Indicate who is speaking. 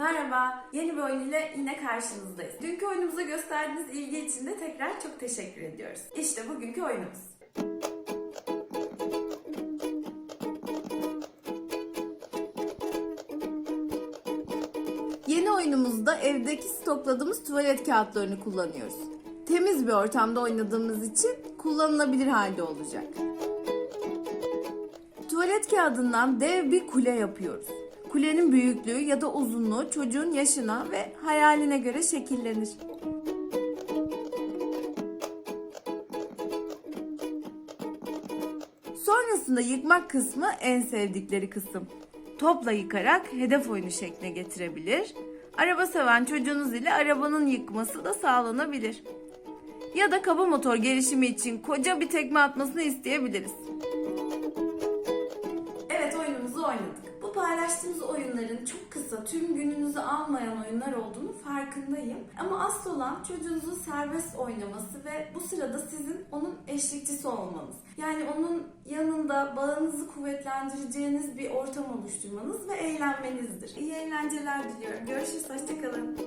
Speaker 1: Merhaba, yeni bir oyun ile yine karşınızdayız. Dünkü oyunumuza gösterdiğiniz ilgi için de tekrar çok teşekkür ediyoruz. İşte bugünkü oyunumuz. Yeni oyunumuzda evdeki stokladığımız tuvalet kağıtlarını kullanıyoruz. Temiz bir ortamda oynadığımız için kullanılabilir halde olacak. Tuvalet kağıdından dev bir kule yapıyoruz. Kulenin büyüklüğü ya da uzunluğu çocuğun yaşına ve hayaline göre şekillenir. Sonrasında yıkmak kısmı en sevdikleri kısım. Topla yıkarak hedef oyunu şekline getirebilir. Araba seven çocuğunuz ile arabanın yıkması da sağlanabilir. Ya da kaba motor gelişimi için koca bir tekme atmasını isteyebiliriz. Evet oyunumuzu oynadık. Bu paylaştığımız oyunların çok kısa, tüm gününüzü almayan oyunlar olduğunu farkındayım. Ama asıl olan çocuğunuzun serbest oynaması ve bu sırada sizin onun eşlikçisi olmanız. Yani onun yanında bağınızı kuvvetlendireceğiniz bir ortam oluşturmanız ve eğlenmenizdir. İyi eğlenceler diliyorum. Görüşürüz, hoşçakalın.